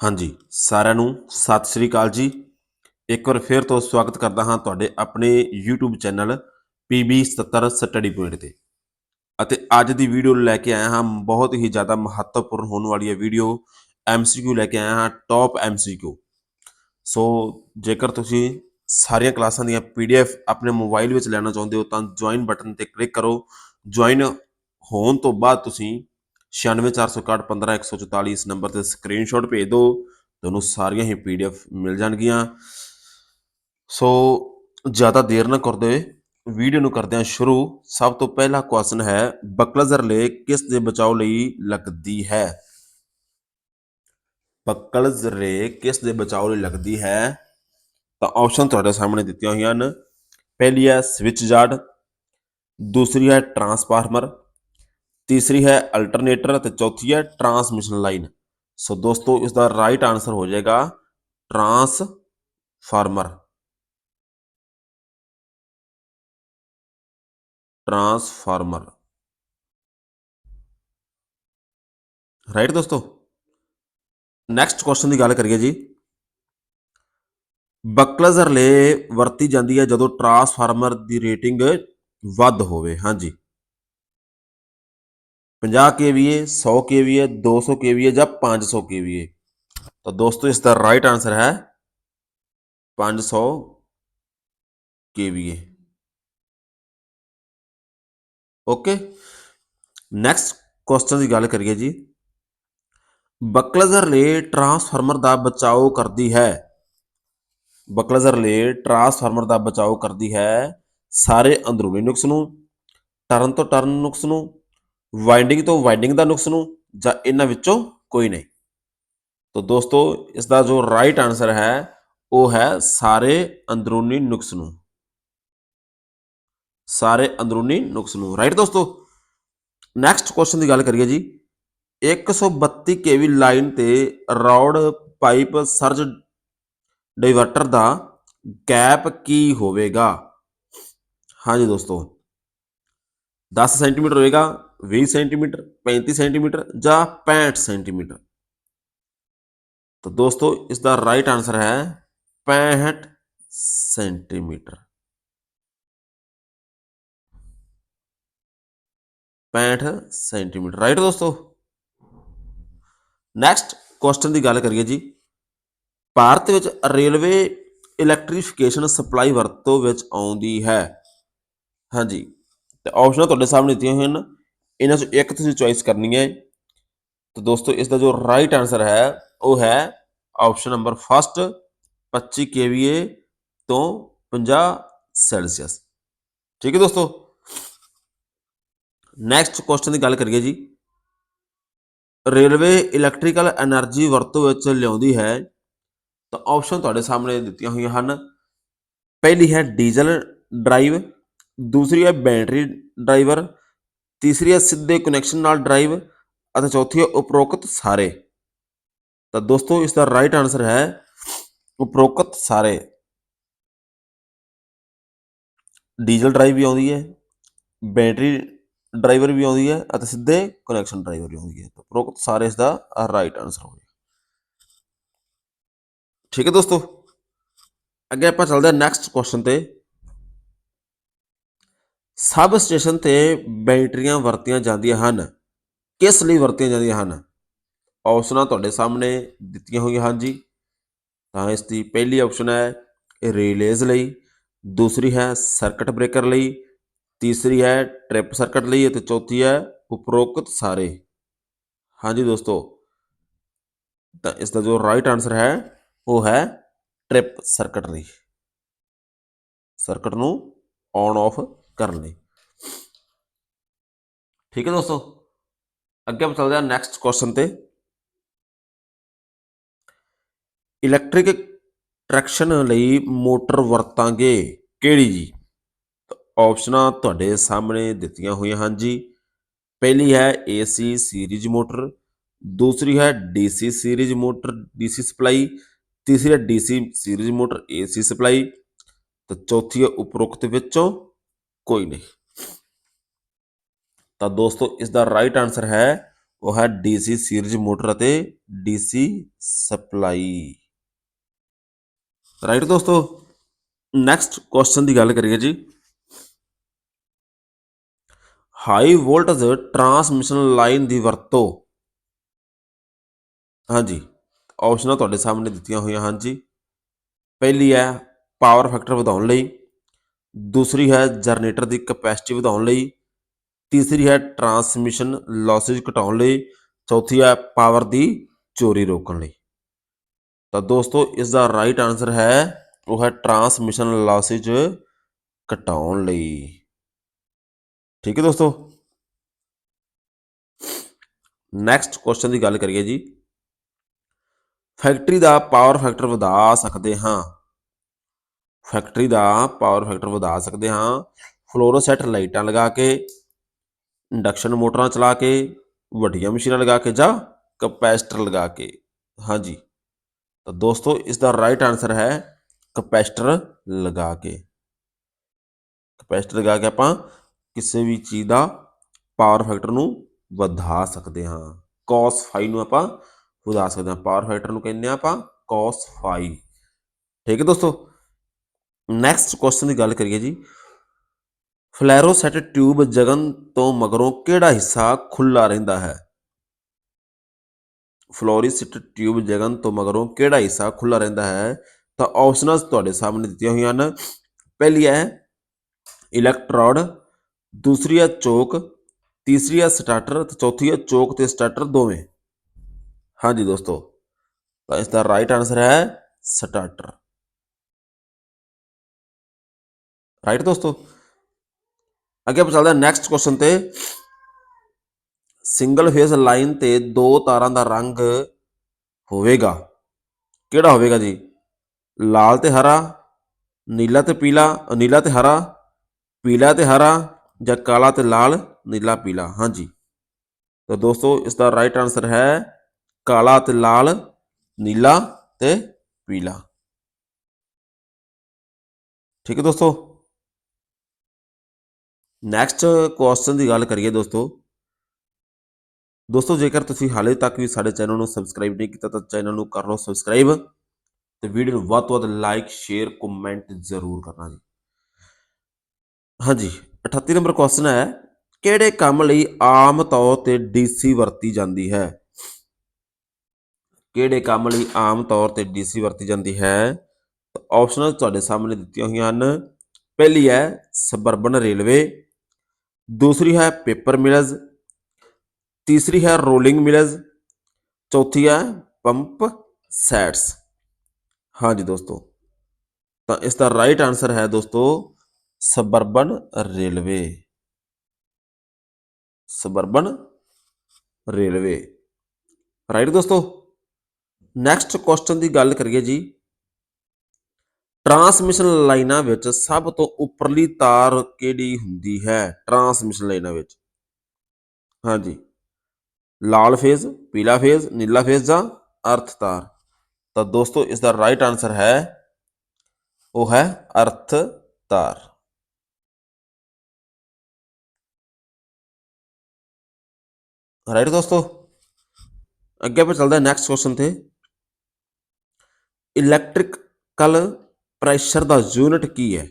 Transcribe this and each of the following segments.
ਹਾਂਜੀ, ਸਾਰਿਆਂ ਨੂੰ ਸਤਿ ਸ੍ਰੀ ਅਕਾਲ ਜੀ। ਇੱਕ ਵਾਰ ਫਿਰ ਤੋਂ ਸਵਾਗਤ ਕਰਦਾ ਹਾਂ ਤੁਹਾਡੇ ਆਪਣੇ YouTube channel PB77 study point ਤੇ। ਅਤੇ ਅੱਜ ਦੀ ਵੀਡੀਓ ਲੈ ਕੇ ਆਇਆ ਹਾਂ ਬਹੁਤ ਹੀ ਜ਼ਿਆਦਾ ਮਹੱਤਵਪੂਰਨ ਹੋਣ ਵਾਲੀ ਹੈ ਵੀਡੀਓ MCQ ਲੈ ਕੇ ਆਇਆ ਹਾਂ ਟੌਪ MCQ ਸੋ ਜੇਕਰ ਤੁਸੀਂ ਸਾਰੀਆਂ ਕਲਾਸਾਂ ਦੀਆਂ PDF ਆਪਣੇ ਮੋਬਾਈਲ ਵਿੱਚ ਲੈਣਾ ਚਾਹੁੰਦੇ ਹੋ ਤਾਂ ਜੁਆਇਨ ਬਟਨ ਤੇ ਕਲਿੱਕ ਕਰੋ। ਜੁਆਇਨ ਹੋਣ ਤੋਂ ਬਾਅਦ ਤੁਸੀਂ 9646151144 ਇਸ ਨੰਬਰ ਤੇ ਸਕਰੀਨਸ਼ਾਟ ਭੇਜ ਦਿਓ। ਤੁਹਾਨੂੰ ਸਾਰੀਆਂ ਹੀ ਪੀਡੀਐਫ ਮਿਲ ਜਾਣਗੀਆਂ। ਸੋ ਜ਼ਿਆਦਾ ਦੇਰ ਨਾ ਕਰਦੇ ਹੋਏ ਵੀਡੀਓ ਨੂੰ ਕਰਦੇ ਹਾਂ ਸ਼ੁਰੂ। ਸਭ ਤੋਂ ਪਹਿਲਾ ਕੁਐਸਚਨ ਹੈ, ਬਕਲਜ਼ਰ ਲੇ ਕਿਸ ਦੇ ਬਚਾਓ ਲਈ ਲੱਗਦੀ ਹੈ? ਬਕਲਜ਼ਰ ਰੇ ਕਿਸ ਦੇ ਬਚਾਓ ਲਈ ਲੱਗਦੀ ਹੈ? ਤਾਂ ਆਪਸ਼ਨ ਤੁਹਾਡੇ ਸਾਹਮਣੇ ਦਿੱਤੀਆਂ ਹੋਈਆਂ ਹਨ। ਪਹਿਲੀ ਹੈ ਸਵਿਚ ਯਾਰਡ, ਦੂਸਰੀ ਹੈ ਟਰਾਂਸਫਾਰਮਰ ਤੀਸਰੀ ਹੈ ਅਲਟਰਨੇਟਰ ਅਤੇ ਚੌਥੀ ਹੈ ਟਰਾਂਸਮਿਸ਼ਨ ਲਾਈਨ। ਸੋ ਦੋਸਤੋ ਇਸ ਦਾ ਰਾਈਟ ਆਨਸਰ ਹੋ ਜਾਏਗਾ ਟਰਾਂਸਫਾਰਮਰ। ਟਰਾਂਸਫਾਰਮਰ। ਰਾਈਟ ਦੋਸਤੋ? ਨੈਕਸਟ ਕੁਐਸਚਨ ਦੀ ਗੱਲ ਕਰੀਏ ਜੀ। ਬਕਲਜ਼ਰ ਲੇ ਵਰਤੀ ਜਾਂਦੀ ਹੈ ਜਦੋਂ ਟਰਾਂਸਫਾਰਮਰ ਦੀ ਰੇਟਿੰਗ ਵੱਧ ਹੋਵੇ। ਹਾਂਜੀ। 50 kVA 100 kVA 200 kVA ਜਾਂ 500 kVA ਤਾਂ ਦੋਸਤੋ, ਇਸ ਦਾ ਰਾਈਟ ਆਨਸਰ ਹੈ 500 kVA ਓਕੇ ਨੈਕਸਟ ਕੁਐਸਚਨ ਦੀ ਗੱਲ ਕਰੀਏ ਜੀ। ਬਕਲਜ਼ਰ ਲੇ ਟਰਾਂਸਫਾਰਮਰ ਦਾ ਬਚਾਓ ਕਰਦੀ ਹੈ। ਬਕਲਜ਼ਰ ਲੇ ਟਰਾਂਸਫਾਰਮਰ ਦਾ ਬਚਾਓ ਕਰਦੀ ਹੈ ਸਾਰੇ ਅੰਦਰੂਨੀ ਨੁਕਸ ਨੂੰ, ਟਰਨ ਤੋਂ ਟਰਨ ਨੁਕਸ ਨੂੰ ਵਾਈਂਡਿੰਗ ਤੋਂ ਵਾਈਂਡਿੰਗ ਦਾ ਨੁਕਸ ਨੂੰ ਜਾਂ ਇਹਨਾਂ ਵਿੱਚੋਂ ਕੋਈ ਨਹੀਂ। ਤਾਂ ਦੋਸਤੋ ਇਸ ਦਾ ਜੋ ਰਾਈਟ ਆਨਸਰ ਹੈ, ਉਹ ਹੈ ਸਾਰੇ ਅੰਦਰੂਨੀ ਨੁਕਸ ਨੂੰ। ਸਾਰੇ ਅੰਦਰੂਨੀ ਨੁਕਸ ਨੂੰ। ਰਾਈਟ ਦੋਸਤੋ? ਨੈਕਸਟ ਕੁਐਸਚਨ ਦੀ ਗੱਲ ਕਰੀਏ ਜੀ। 132 ਕੇਵੀ ਲਾਈਨ ਤੇ ਰੌਡ ਪਾਈਪ ਸਰਜ ਡਾਈਵਰਟਰ ਦਾ ਗੈਪ ਕੀ ਹੋਵੇਗਾ? ਹਾਂਜੀ ਦੋਸਤੋ 10 ਸੈਂਟੀਮੀਟਰ ਹੋਏਗਾ 20 ਸੈਂਟੀਮੀਟਰ 35 ਸੈਂਟੀਮੀਟਰ ਜਾਂ 65 ਸੈਂਟੀਮੀਟਰ। ਤਾਂ ਦੋਸਤੋ ਇਸ ਦਾ ਰਾਈਟ ਆਨਸਰ ਹੈ 65 ਸੈਂਟੀਮੀਟਰ। 65 ਸੈਂਟੀਮੀਟਰ। ਰਾਈਟ ਦੋਸਤੋ? ਨੈਕਸਟ ਕੁਐਸਚਨ ਦੀ ਗੱਲ ਕਰੀਏ ਜੀ। ਭਾਰਤ ਵਿੱਚ ਰੇਲਵੇ ਇਲੈਕਟ੍ਰੀਫਿਕੇਸ਼ਨ ਸਪਲਾਈ ਵਰਤੋਂ ਵਿੱਚ ਆਉਂਦੀ ਹੈ। ਹਾਂਜੀ। ਤੇ ਆਪਸ਼ਨਾਂ ਤੁਹਾਡੇ ਸਾਹਮਣੇ ਦਿੱਤੀਆਂ ਹੋਈਆਂ ਹਨ। ਇਹਨਾਂ ਚੋਂ ਇੱਕ ਤੁਸੀਂ ਚੁਆਇਸ ਕਰਨੀ ਹੈ ਤਾਂ ਦੋਸਤੋ ਇਸ ਦਾ ਜੋ ਰਾਈਟ ਆਨਸਰ ਹੈ, ਉਹ ਹੈ ਆਪਸ਼ਨ ਨੰਬਰ ਫਸਟ 25 kVA ਤੋਂ 50 ਸੈਲਸੀਅਸ ਠੀਕ ਹੈ ਦੋਸਤੋ? ਨੈਕਸਟ ਕੁਐਸਚਨ ਦੀ ਗੱਲ ਕਰੀਏ ਜੀ। ਰੇਲਵੇ ਇਲੈਕਟ੍ਰੀਕਲ એનર્ਜੀ ਵਰਤੋਂ ਵਿੱਚ ਲਿਆਉਂਦੀ ਹੈ। ਤਾਂ ਆਪਸ਼ਨ ਤੁਹਾਡੇ ਸਾਹਮਣੇ ਦਿੱਤੀਆਂ ਹੋਈਆਂ ਹਨ। ਪਹਿਲੀ ਹੈ ਡੀਜ਼ਲ ਡਰਾਈਵ ਦੂਸਰੀ ਹੈ ਬੈਟਰੀ ਡਰਾਈਵਰ ਤੀਸਰੀ ਹੈ ਸਿੱਧੇ ਕਨੈਕਸ਼ਨ ਨਾਲ ਡਰਾਈਵ ਅਤੇ ਚੌਥੀ ਹੈ ਉਪਰੋਕਤ ਸਾਰੇ। ਤਾਂ ਦੋਸਤੋ ਇਸ ਦਾ ਰਾਈਟ ਆਨਸਰ ਹੈ ਉਪਰੋਕਤ ਸਾਰੇ। ਡੀਜ਼ਲ ਡਰਾਈਵ ਵੀ ਆਉਂਦੀ ਹੈ ਬੈਟਰੀ ਡਰਾਈਵਰ ਵੀ ਆਉਂਦੀ ਹੈ ਅਤੇ ਸਿੱਧੇ ਕਨੈਕਸ਼ਨ ਡਰਾਈਵਰ ਵੀ ਆਉਂਦੀ ਹੈ। ਤਾਂ ਉਪਰੋਕਤ ਸਾਰੇ ਇਸ ਦਾ ਰਾਈਟ ਆਨਸਰ ਹੋ ਗਿਆ। ਠੀਕ ਹੈ ਦੋਸਤੋ? ਅੱਗੇ ਆਪਾਂ ਚੱਲਦੇ ਹਾਂ ਨੈਕਸਟ ਕੁਐਸਚਨ ਤੇ। ਸਬ ਸਟੇਸ਼ਨ ਤੇ ਬੈਟਰੀਆਂ ਵਰਤੀਆਂ ਜਾਂਦੀਆਂ ਹਨ। ਕਿਸ ਲਈ ਵਰਤੀਆਂ ਜਾਂਦੀਆਂ ਹਨ? ਆਪਸ਼ਨਾਂ ਤੁਹਾਡੇ ਸਾਹਮਣੇ ਦਿੱਤੀਆਂ ਹੋਈਆਂ ਹਨ ਜੀ। ਤਾਂ ਇਸ ਦੀ ਪਹਿਲੀ ਆਪਸ਼ਨ ਹੈ ਰਿਲੇਜ਼ ਲਈ, ਦੂਸਰੀ ਹੈ ਸਰਕਟ ਬ੍ਰੇਕਰ ਲਈ, ਤੀਸਰੀ ਹੈ ਟ੍ਰਿਪ ਸਰਕਟ ਲਈ ਅਤੇ ਚੌਥੀ ਹੈ ਉਪਰੋਕਤ ਸਾਰੇ। ਹਾਂਜੀ ਦੋਸਤੋ, ਤਾਂ ਇਸ ਦਾ ਜੋ ਰਾਈਟ ਆਨਸਰ ਹੈ, ਉਹ ਹੈ ਟ੍ਰਿਪ ਸਰਕਟ ਲਈ। ਸਰਕਟ ਨੂੰ ਔਨ ਆਫ ਕਰਨ ਲਈ। ਠੀਕ ਹੈ ਦੋਸਤੋ ਅੱਗੇ ਆਪਾਂ ਚੱਲਦੇ ਹਾਂ ਨੈਕਸਟ ਕੁਐਸਚਨ ਤੇ ਇਲੈਕਟ੍ਰਿਕ ਟਰੈਕਸ਼ਨ ਲਈ ਮੋਟਰ ਵਰਤਾਂਗੇ ਕਿਹੜੀ ਜੀ ਆਪਸ਼ਨਾਂ ਤੁਹਾਡੇ ਸਾਹਮਣੇ ਦਿੱਤੀਆਂ ਹੋਈਆਂ ਹਨ ਜੀ ਪਹਿਲੀ ਹੈ AC ਸੀਰੀਜ਼ ਮੋਟਰ ਦੂਸਰੀ ਹੈ DC series motor DC supply ਤੀਸਰੀ ਹੈ DC series motor AC supply ਤੇ ਚੌਥੀ ਹੈ ਉਪਰੋਕਤ ਵਿੱਚੋਂ ਕੋਈ ਨਹੀਂ ਤਾਂ ਦੋਸਤੋ ਇਸ ਦਾ ਰਾਈਟ ਆਨਸਰ ਹੈ, ਉਹ ਹੈ ਡੀਸੀ ਸੀਰੀਜ਼ ਮੋਟਰ ਅਤੇ ਡੀਸੀ ਸਪਲਾਈ। ਰਾਈਟ ਦੋਸਤੋ ਨੈਕਸਟ ਕੁਐਸਚਨ ਦੀ ਗੱਲ ਕਰੀਏ ਜੀ। ਹਾਈ ਵੋਲਟੇਜ ਟਰਾਂਸਮਿਸ਼ਨ ਲਾਈਨ ਦੀ ਵਰਤੋਂ। ਹਾਂਜੀ ਆਪਸ਼ਨਾਂ ਤੁਹਾਡੇ ਸਾਹਮਣੇ ਦਿੱਤੀਆਂ ਹੋਈਆਂ ਹਨ ਜੀ। ਪਹਿਲੀ ਹੈ ਪਾਵਰ ਫੈਕਟਰ ਵਧਾਉਣ ਲਈ, ਦੂਸਰੀ ਹੈ ਜਨਰੇਟਰ ਦੀ ਕਪੈਸਿਟੀ ਵਧਾਉਣ ਲਈ ਤੀਸਰੀ ਹੈ ਟਰਾਂਸਮਿਸ਼ਨ ਲਾਸੇਜ ਘਟਾਉਣ ਲਈ। ਚੌਥੀ ਹੈ ਪਾਵਰ ਦੀ ਚੋਰੀ ਰੋਕਣ ਲਈ। ਤਾਂ ਦੋਸਤੋ ਇਸ ਦਾ ਰਾਈਟ ਆਨਸਰ ਹੈ, ਉਹ ਹੈ ਟਰਾਂਸਮਿਸ਼ਨ ਲਾਸੇਜ ਘਟਾਉਣ ਲਈ। ਠੀਕ ਹੈ ਦੋਸਤੋ? ਨੈਕਸਟ ਕੁਐਸਚਨ ਦੀ ਗੱਲ ਕਰੀਏ ਜੀ। ਫੈਕਟਰੀ ਦਾ ਪਾਵਰ ਫੈਕਟਰ ਵਧਾ ਸਕਦੇ ਹਾਂ। ਫੈਕਟਰੀ ਦਾ ਪਾਵਰ ਫੈਕਟਰ ਵਧਾ ਸਕਦੇ ਹਾਂ। ਫਲੋਰੋਸੈਟ ਲਾਈਟਾਂ ਲਗਾ ਕੇ ਇੰਡਕਸ਼ਨ ਮੋਟਰਾਂ ਚਲਾ ਕੇ, ਵੱਡੀਆਂ ਮਸ਼ੀਨਾਂ ਲਗਾ ਕੇ ਜਾਂ ਕਪੈਸਿਟਰ ਲਗਾ ਕੇ। ਹਾਂਜੀ। ਤਾਂ ਦੋਸਤੋ ਇਸ ਦਾ ਰਾਈਟ ਆਨਸਰ ਹੈ ਕਪੈਸਿਟਰ ਲਗਾ ਕੇ। ਕਪੈਸਿਟਰ ਲਗਾ ਕੇ ਆਪਾਂ ਕਿਸੇ ਵੀ ਚੀਜ਼ ਦਾ ਪਾਵਰ ਫੈਕਟਰ ਨੂੰ ਵਧਾ ਸਕਦੇ ਹਾਂ। cos ਫਾਈ ਨੂੰ ਆਪਾਂ ਵਧਾ ਸਕਦੇ ਹਾਂ। ਪਾਵਰ ਫੈਕਟਰ ਨੂੰ ਕਹਿੰਦੇ ਆ ਆਪਾਂ cos ਫਾਈ ਠੀਕ ਹੈ ਦੋਸਤੋ? ਨੈਕਸਟ ਕੁਐਸਚਨ ਦੀ ਗੱਲ ਕਰੀਏ ਜੀ। ਫਲੈਰੋਸੈਟ ਟਿਊਬ ਜਗਨ ਤੋਂ ਮਗਰੋਂ ਕਿਹੜਾ ਹਿੱਸਾ ਖੁੱਲਾ ਰਹਿੰਦਾ ਹੈ? ਫਲੋਰੀਸਿਟ ਟਿਊਬ ਜਗਨ ਤੋਂ ਮਗਰੋਂ ਕਿਹੜਾ ਹਿੱਸਾ ਖੁੱਲਾ ਰਹਿੰਦਾ ਹੈ? ਤਾਂ ਆਪਸ਼ਨਸ ਤੁਹਾਡੇ ਸਾਹਮਣੇ ਦਿੱਤੀਆਂ ਹੋਈਆਂ ਹਨ। ਪਹਿਲੀ ਹੈ ਇਲੈਕਟ੍ਰੋਡ, ਦੂਸਰੀ ਹੈ ਚੋਕ, ਤੀਸਰੀ ਹੈ ਸਟਾਰਟਰ ਤੇ ਚੌਥੀ ਹੈ ਚੋਕ ਤੇ ਸਟਾਰਟਰ ਦੋਵੇਂ। ਹਾਂਜੀ ਦੋਸਤੋ, ਤਾਂ ਇਸ ਦਾ ਰਾਈਟ ਆਨਸਰ ਹੈ ਸਟਾਰਟਰ। ਰਾਈਟ ਦੋਸਤੋ? ਅੱਗੇ ਆਪਾਂ ਚੱਲਦੇ ਹਾਂ ਨੈਕਸਟ ਕੁਐਸਚਨ ਤੇ। ਸਿੰਗਲ ਫੇਸ ਲਾਈਨ ਤੇ ਦੋ ਤਾਰਾਂ ਦਾ ਰੰਗ ਹੋਵੇਗਾ। ਕਿਹੜਾ ਹੋਵੇਗਾ ਜੀ? ਲਾਲ ਤੇ ਹਰਾ, ਨੀਲਾ ਤੇ ਪੀਲਾ, ਨੀਲਾ ਤੇ ਹਰਾ, ਪੀਲਾ ਤੇ ਹਰਾ ਜਾਂ ਕਾਲਾ ਤੇ ਲਾਲ, ਨੀਲਾ ਪੀਲਾ? ਹਾਂਜੀ। ਤਾਂ ਦੋਸਤੋ ਇਸ ਦਾ ਰਾਈਟ ਆਨਸਰ ਹੈ ਕਾਲਾ ਤੇ ਲਾਲ, ਨੀਲਾ ਤੇ ਪੀਲਾ। ਠੀਕ ਹੈ ਦੋਸਤੋ? ਨੈਕਸਟ ਕੁਐਸਚਨ ਦੀ ਗੱਲ ਕਰੀਏ ਦੋਸਤੋ। ਦੋਸਤੋ, ਜੇਕਰ ਤੁਸੀਂ ਹਾਲੇ ਤੱਕ ਵੀ ਸਾਡੇ ਚੈਨਲ ਨੂੰ ਸਬਸਕ੍ਰਾਈਬ ਨਹੀਂ ਕੀਤਾ, ਤਾਂ ਚੈਨਲ ਨੂੰ ਕਰ ਲਓ ਸਬਸਕ੍ਰਾਈਬ ਤੇ ਵੀਡੀਓ ਨੂੰ ਵੱਧ ਤੋਂ ਵੱਧ ਲਾਈਕ ਸ਼ੇਅਰ ਕਮੈਂਟ ਜ਼ਰੂਰ ਕਰਨਾ ਜੀ। ਹਾਂਜੀ 38 ਨੰਬਰ ਕੁਐਸਚਨ ਹੈ, ਕਿਹੜੇ ਕੰਮ ਲਈ ਆਮ ਤੌਰ ਤੇ ਡੀਸੀ ਵਰਤੀ ਜਾਂਦੀ ਹੈ? ਕਿਹੜੇ ਕੰਮ ਲਈ ਆਮ ਤੌਰ ਤੇ ਡੀਸੀ ਵਰਤੀ ਜਾਂਦੀ ਹੈ? ਆਪਸ਼ਨਲ ਤੁਹਾਡੇ ਸਾਹਮਣੇ ਦਿੱਤੀਆਂ ਹੋਈਆਂ ਹਨ। ਪਹਿਲੀ ਹੈ ਸਬਰਬਨ ਰੇਲਵੇ ਦੂਸਰੀ ਹੈ ਪੇਪਰ ਮਿਲਜ਼ ਤੀਸਰੀ ਹੈ ਰੋਲਿੰਗ ਮਿਲਜ਼ ਚੌਥੀ ਹੈ ਪੰਪ ਸੈਟਸ ਹਾਂਜੀ ਦੋਸਤੋ ਤਾਂ ਇਸ ਦਾ ਰਾਈਟ ਆਨਸਰ ਹੈ ਦੋਸਤੋ suburban railway suburban railway right ਦੋਸਤੋ ਨੈਕਸਟ ਕੁਐਸਚਨ ਦੀ ਗੱਲ ਕਰੀਏ ਜੀ ਟਰਾਂਸਮਿਸ਼ਨ ਲਾਈਨਾਂ ਵਿੱਚ ਸਭ ਤੋਂ ਉੱਪਰਲੀ ਤਾਰ ਕਿਹੜੀ ਹੁੰਦੀ ਹੈ? ਟਰਾਂਸਮਿਸ਼ਨ ਲਾਈਨਾਂ ਵਿੱਚ। ਹਾਂਜੀ। ਲਾਲ ਫੇਜ਼, ਪੀਲਾ ਫੇਜ਼, ਨੀਲਾ ਫੇਜ਼ ਜਾਂ ਅਰਥ ਤਾਰ? ਤਾਂ ਦੋਸਤੋ ਇਸ ਦਾ ਰਾਈਟ ਆਨਸਰ ਹੈ, ਉਹ ਹੈ ਅਰਥ ਤਾਰ। ਰਾਈਟ ਦੋਸਤੋ? ਅੱਗੇ ਆਪਾਂ ਚੱਲਦੇ ਹਾਂ ਨੈਕਸਟ ਕੁਐਸਚਨ ਤੇ। ਇਲੈਕਟ੍ਰਿਕਲ ਪ੍ਰੈਸ਼ਰ ਦਾ ਯੂਨਿਟ ਕੀ ਹੈ?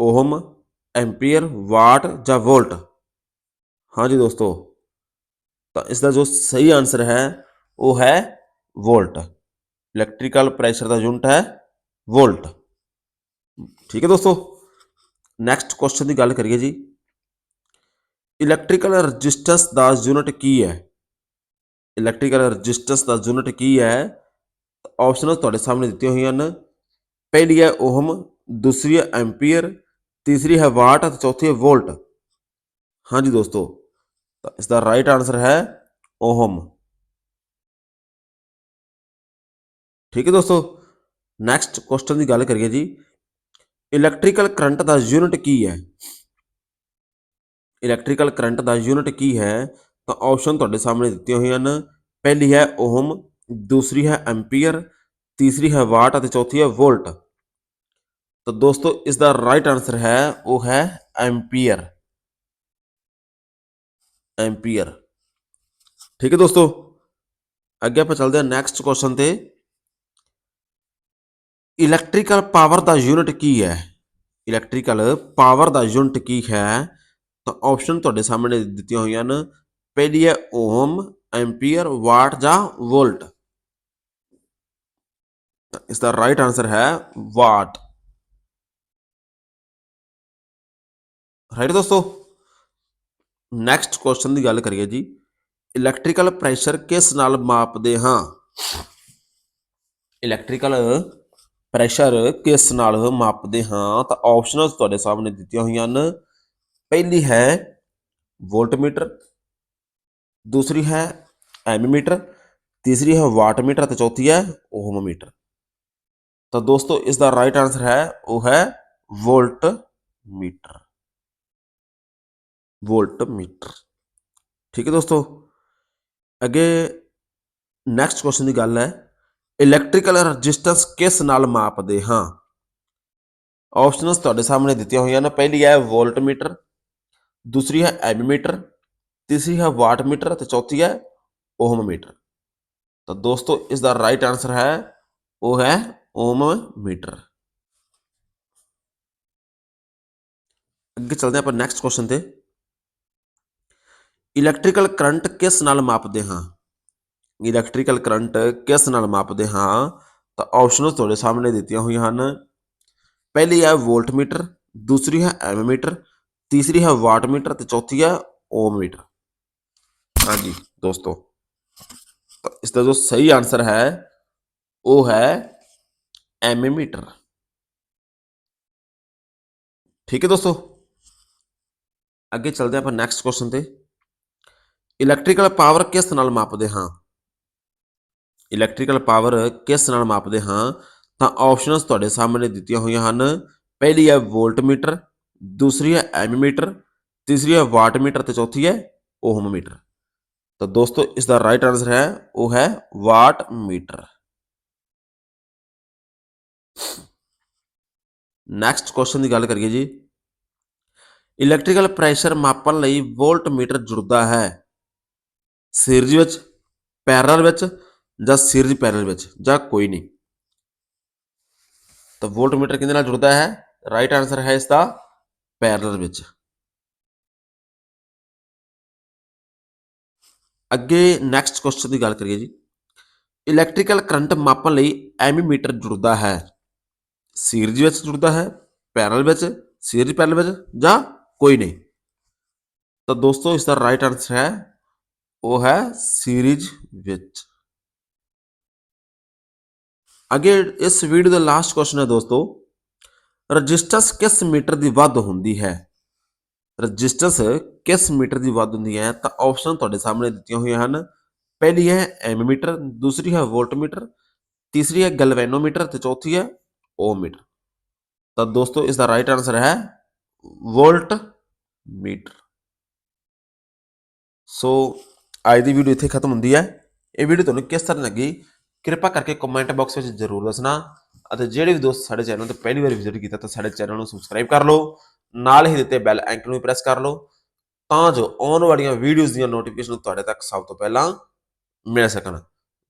ਓਹਮ, ਐਂਪੀਅਰ, ਵਾਟ ਜਾਂ ਵੋਲਟ? ਹਾਂਜੀ ਦੋਸਤੋ, ਤਾਂ ਇਸ ਦਾ ਜੋ ਸਹੀ ਆਨਸਰ ਹੈ, ਉਹ ਹੈ ਵੋਲਟ। ਇਲੈਕਟ੍ਰੀਕਲ ਪ੍ਰੈਸ਼ਰ ਦਾ ਯੂਨਿਟ ਹੈ ਵੋਲਟ। ਠੀਕ ਹੈ ਦੋਸਤੋ? ਨੈਕਸਟ ਕੁਐਸਚਨ ਦੀ ਗੱਲ ਕਰੀਏ ਜੀ। ਇਲੈਕਟ੍ਰੀਕਲ ਰੈਜ਼ਿਸਟੈਂਸ ਦਾ ਯੂਨਿਟ ਕੀ ਹੈ? ਇਲੈਕਟ੍ਰੀਕਲ ਰੈਜ਼ਿਸਟੈਂਸ ਦਾ ਯੂਨਿਟ ਕੀ ਹੈ? ਆਪਸ਼ਨਸ ਤੁਹਾਡੇ ਸਾਹਮਣੇ ਦਿੱਤੀਆਂ ਹੋਈਆਂ ਹਨ। ਪਹਿਲੀ ਹੈ ਓਹਮ, ਦੂਸਰੀ ਹੈ ਐਂਪੀਅਰ, ਤੀਸਰੀ ਹੈ ਵਾਟ ਅਤੇ ਚੌਥੀ ਹੈ ਵੋਲਟ। ਹਾਂਜੀ ਦੋਸਤੋ, ਤਾਂ ਇਸ ਦਾ ਰਾਈਟ ਆਨਸਰ ਹੈ ਓਹਮ। ਠੀਕ ਹੈ ਦੋਸਤੋ ਨੈਕਸਟ ਕੁਐਸਚਨ ਦੀ ਗੱਲ ਕਰੀਏ ਜੀ। ਇਲੈਕਟ੍ਰੀਕਲ ਕਰੰਟ ਦਾ ਯੂਨਿਟ ਕੀ ਹੈ? ਇਲੈਕਟ੍ਰੀਕਲ ਕਰੰਟ ਦਾ ਯੂਨਿਟ ਕੀ ਹੈ? ਤਾਂ ਆਪਸ਼ਨ ਤੁਹਾਡੇ ਸਾਹਮਣੇ ਦਿੱਤੀਆਂ ਹੋਈਆਂ ਹਨ। ਪਹਿਲੀ ਹੈ ਓਹਮ, ਦੂਸਰੀ ਹੈ ਐਂਪੀਅਰ ਤੀਸਰੀ ਹੈ ਵਾਟ ਅਤੇ ਚੌਥੀ ਹੈ ਵੋਲਟ ਤਾਂ ਦੋਸਤੋ ਇਸ ਦਾ ਰਾਈਟ ਆਨਸਰ ਹੈ ਉਹ ਹੈ ਐਂਪੀਅਰ ਐਂਪੀਅਰ ਠੀਕ ਹੈ ਦੋਸਤੋ ਅੱਗੇ ਆਪਾਂ ਚੱਲਦੇ ਹਾਂ ਨੈਕਸਟ ਕੁਐਸਚਨ ਤੇ ਇਲੈਕਟ੍ਰੀਕਲ ਪਾਵਰ ਦਾ ਯੂਨਿਟ ਕੀ ਹੈ ਇਲੈਕਟ੍ਰੀਕਲ ਪਾਵਰ ਦਾ ਯੂਨਿਟ ਕੀ ਹੈ ਤਾਂ ਆਪਸ਼ਨ ਤੁਹਾਡੇ ਸਾਹਮਣੇ ਦਿੱਤੀਆਂ ਹੋਈਆਂ ਹਨ ਪਹਿਲੀ ਹੈ ਓਮ ਐਂਪੀਅਰ ਵਾਟ ਜਾਂ ਵੋਲਟ ਤਾਂ ਇਸ ਦਾ ਰਾਈਟ ਆਨਸਰ ਹੈ ਵਾਟ ਰਾਈਟ ਦੋਸਤੋ ਨੈਕਸਟ ਕੁਐਸਚਨ ਦੀ ਗੱਲ ਕਰੀਏ ਜੀ। ਇਲੈਕਟ੍ਰੀਕਲ ਪ੍ਰੈਸ਼ਰ ਕਿਸ ਨਾਲ ਮਾਪਦੇ ਹਾਂ? ਇਲੈਕਟ੍ਰੀਕਲ ਪ੍ਰੈਸ਼ਰ ਕਿਸ ਨਾਲ ਮਾਪਦੇ ਹਾਂ? ਤਾਂ ਆਪਸ਼ਨਸ ਤੁਹਾਡੇ ਸਾਹਮਣੇ ਦਿੱਤੀਆਂ ਹੋਈਆਂ ਹਨ। ਪਹਿਲੀ ਹੈ ਵੋਲਟਮੀਟਰ ਦੂਸਰੀ ਹੈ ਐਮੀਮੀਟਰ ਤੀਸਰੀ ਹੈ ਵਾਟਮੀਟਰ ਤੇ ਚੌਥੀ ਹੈ ਓਹਮਮੀਟਰ ਤਾਂ ਦੋਸਤੋ ਇਸ ਦਾ ਰਾਈਟ ਆਨਸਰ ਹੈ, ਉਹ ਹੈ ਵੋਲਟ ਮੀਟਰ। Wallet metre. ਠੀਕ ਹੈ ਦੋਸਤੋ? ਅੱਗੇ ਨੈਕਸਟ ਕੁਐਸਚਨ ਦੀ ਗੱਲ ਹੈ ਇਲੈਕਟ੍ਰੀਕਲ ਰੈਜ਼ਿਸਟੈਂਸ ਕਿਸ ਨਾਲ ਮਾਪਦੇ ਹਾਂ? ਆਪਸ਼ਨਸ ਤੁਹਾਡੇ ਸਾਹਮਣੇ ਦਿੱਤੀਆਂ ਹੋਈਆਂ ਨੇ। ਪਹਿਲੀ ਹੈ ਵੋਲਟਮੀਟਰ ਦੂਸਰੀ ਹੈ ਐਮੀਮੀਟਰ ਤੀਸਰੀ ਹੈ ਵਾਟਮੀਟਰ ਤੇ ਚੌਥੀ ਹੈ ਓਹਮਮੀਟਰ ਤਾਂ ਦੋਸਤੋ ਇਸ ਦਾ ਰਾਈਟ ਆਨਸਰ ਹੈ, ਉਹ ਹੈ ਓਮਮੀਟਰ ਅੱਗੇ ਚੱਲਦੇ ਹਾਂ ਆਪਾਂ ਨੈਕਸਟ ਕੁਐਸਚਨ ਤੇ। ਇਲੈਕਟ੍ਰੀਕਲ ਕਰੰਟ ਕਿਸ ਨਾਲ ਮਾਪਦੇ ਹਾਂ? ਇਲੈਕਟ੍ਰੀਕਲ ਕਰੰਟ ਕਿਸ ਨਾਲ ਮਾਪਦੇ ਹਾਂ? ਤਾਂ ਆਪਸ਼ਨਸ ਤੁਹਾਡੇ ਸਾਹਮਣੇ ਦਿੱਤੀਆਂ ਹੋਈਆਂ ਹਨ। ਪਹਿਲੀ ਹੈ ਵੋਲਟਮੀਟਰ ਦੂਸਰੀ ਹੈ ਐਮਮੀਟਰ ਤੀਸਰੀ ਹੈ ਵਾਟਮੀਟਰ ਤੇ ਚੌਥੀ ਹੈ ਓਮਮੀਟਰ ਹਾਂਜੀ ਦੋਸਤੋ, ਤਾਂ ਇਸ ਦਾ ਜੋ ਸਹੀ ਆਨਸਰ ਹੈ, ਉਹ ਹੈ ਐਮੀਮੀਟਰ। ਠੀਕ ਹੈ ਦੋਸਤੋ? ਅੱਗੇ ਚੱਲਦੇ ਹਾਂ ਆਪਾਂ ਨੈਕਸਟ ਕੁਐਸਚਨ ਤੇ। ਇਲੈਕਟ੍ਰੀਕਲ ਪਾਵਰ ਕਿਸ ਨਾਲ ਮਾਪਦੇ ਹਾਂ? ਇਲੈਕਟ੍ਰੀਕਲ ਪਾਵਰ ਕਿਸ ਨਾਲ ਮਾਪਦੇ ਹਾਂ? ਤਾਂ ਆਪਸ਼ਨਸ ਤੁਹਾਡੇ ਸਾਹਮਣੇ ਦਿੱਤੀਆਂ ਹੋਈਆਂ ਹਨ। ਪਹਿਲੀ ਹੈ ਵੋਲਟਮੀਟਰ ਦੂਸਰੀ ਹੈ ਐਮੀਮੀਟਰ ਤੀਸਰੀ ਹੈ ਵਾਟਮੀਟਰ ਤੇ ਚੌਥੀ ਹੈ ਓਹਮਮੀਟਰ ਤਾਂ ਦੋਸਤੋ ਇਸ ਦਾ ਰਾਈਟ ਆਨਸਰ ਹੈ, ਉਹ ਹੈ ਵਾਟ ਮੀਟਰ ਨੈਕਸਟ ਕੁਐਸਚਨ ਦੀ ਗੱਲ ਕਰੀਏ ਜੀ। ਇਲੈਕਟ੍ਰੀਕਲ ਪ੍ਰੈਸ਼ਰ ਮਾਪਣ ਲਈ ਵੋਲਟਮੀਟਰ ਜੁੜਦਾ ਹੈ। ਸੀਰੀਜ਼ ਵਿੱਚ ਪੈਰਲਲ ਵਿੱਚ ਜਾਂ ਸੀਰੀਜ਼ ਪੈਰਲਲ ਵਿੱਚ, ਜਾਂ ਕੋਈ ਨਹੀਂ। ਤਾਂ ਵੋਲਟਮੀਟਰ ਕਿਹਦੇ ਨਾਲ ਜੁੜਦਾ ਹੈ? ਰਾਈਟ ਆਨਸਰ ਹੈ ਇਸ ਦਾ ਪੈਰਲਲ ਵਿੱਚ। ਅੱਗੇ ਨੈਕਸਟ ਕੁਐਸਚਨ ਦੀ ਗੱਲ ਕਰੀਏ ਜੀ। ਇਲੈਕਟ੍ਰੀਕਲ ਕਰੰਟ ਮਾਪਣ ਲਈ ਐਮੀਮੀਟਰ ਜੁੜਦਾ ਹੈ। ਸੀਰੀਜ਼ ਵਿੱਚ ਜੁੜਦਾ ਹੈ, ਪੈਰਲ ਵਿੱਚ, ਸੀਰੀਜ਼ ਪੈਰਲਲ ਵਿੱਚ ਜਾਂ ਕੋਈ ਨਹੀਂ। ਤਾਂ ਦੋਸਤੋ ਇਸ ਦਾ ਰਾਈਟ ਆਨਸਰ ਹੈ, ਉਹ ਹੈ ਸੀਰੀਜ਼ ਵਿੱਚ। ਅੱਗੇ ਇਸ ਵੀਡੀਓ ਦਾ ਲਾਸਟ ਕੁਐਸਚਨ ਹੈ ਦੋਸਤੋ ਰੈਜ਼ਿਸਟੈਂਸ ਕਿਸ ਮੀਟਰ ਦੀ ਵੱਧ ਹੁੰਦੀ ਹੈ? ਰੈਜ਼ਿਸਟੈਂਸ ਕਿਸ ਮੀਟਰ ਦੀ ਵੱਧ ਹੁੰਦੀ ਹੈ? ਤਾਂ ਆਪਸ਼ਨ ਤੁਹਾਡੇ ਸਾਹਮਣੇ ਦਿੱਤੀਆਂ ਹੋਈਆਂ ਹਨ। ਪਹਿਲੀ ਹੈ ਐਮੀਮੀਟਰ ਦੂਸਰੀ ਹੈ ਵੋਲਟਮੀਟਰ ਤੀਸਰੀ ਹੈ ਗੈਲਵੇਨੋਮੀਟਰ ਤੇ ਚੌਥੀ ਹੈ ਓਹਮੀਟਰ ਤਾਂ ਦੋਸਤੋ ਇਸ ਦਾ ਰਾਈਟ ਆਨਸਰ ਹੈ ਵੋਲਟ ਮੀਟਰ। ਸੋ, ਅੱਜ ਦੀ ਵੀਡੀਓ ਇੱਥੇ ਖਤਮ ਹੁੰਦੀ ਹੈ। ਇਹ ਵੀਡੀਓ ਤੁਹਾਨੂੰ ਕਿਸ ਤਰ੍ਹਾਂ ਲੱਗੀ? ਕਿਰਪਾ ਕਰਕੇ ਕਮੈਂਟ ਬਾਕਸ ਵਿੱਚ ਜ਼ਰੂਰ ਦੱਸਣਾ ਅਤੇ ਜਿਹੜੇ ਵੀ ਦੋਸਤ ਸਾਡੇ ਚੈਨਲ ਤੇ ਪਹਿਲੀ ਵਾਰ ਵਿਜ਼ਿਟ ਕੀਤਾ, ਤਾਂ ਸਾਡੇ ਚੈਨਲ ਨੂੰ ਸਬਸਕ੍ਰਾਈਬ ਕਰ ਲਓ। ਨਾਲ ਹੀ ਦਿੱਤੇ ਬੈਲ ਆਈਕਨ ਨੂੰ ਪ੍ਰੈਸ ਕਰ ਲਓ। ਤਾਂ ਜੋ ਆਉਣ ਵਾਲੀਆਂ ਵੀਡੀਓਜ਼ ਦੀਆਂ ਨੋਟੀਫਿਕੇਸ਼ਨ ਤੁਹਾਡੇ ਤੱਕ ਸਭ ਤੋਂ ਪਹਿਲਾਂ ਮਿਲ ਸਕਣ।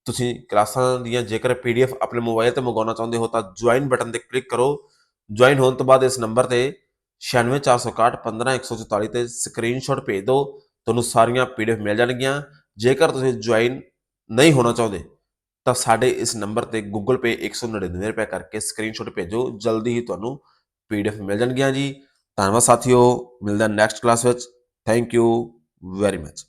ਤੁਸੀਂ ਕਲਾਸਾਂ ਦੀਆਂ ਜੇਕਰ ਪੀਡੀਐਫ ਆਪਣੇ ਮੋਬਾਈਲ ਤੇ ਮੰਗਵਾਉਣਾ ਚਾਹੁੰਦੇ ਹੋ ਤਾਂ ਜੁਆਇਨ ਬਟਨ ਤੇ ਕਲਿੱਕ ਕਰੋ। ਜੁਆਇਨ ਹੋਣ ਤੋਂ ਬਾਅਦ ਇਸ ਨੰਬਰ ਤੇ 9646615144 ਤੇ ਸਕਰੀਨਸ਼ਾਟ ਭੇਜ ਦਿਓ। ਤੁਹਾਨੂੰ ਸਾਰੀਆਂ ਪੀਡੀਐਫ ਮਿਲ ਜਾਣਗੀਆਂ। ਜੇਕਰ ਤੁਸੀਂ ਜੁਆਇਨ ਨਹੀਂ ਹੋਣਾ ਚਾਹੁੰਦੇ, ਤਾਂ ਸਾਡੇ ਇਸ ਨੰਬਰ ਤੇ Google Pay 199 ਰੁਪਏ ਕਰਕੇ ਸਕਰੀਨਸ਼ਾਟ ਭੇਜੋ। ਜਲਦੀ ਹੀ ਤੁਹਾਨੂੰ ਪੀਡੀਐਫ ਮਿਲ ਜਾਣਗੀਆਂ ਜੀ। ਧੰਨਵਾਦ ਸਾਥੀਓ। ਮਿਲਦਾ ਨੈਕਸਟ ਕਲਾਸ ਵਿੱਚ। Thank you very much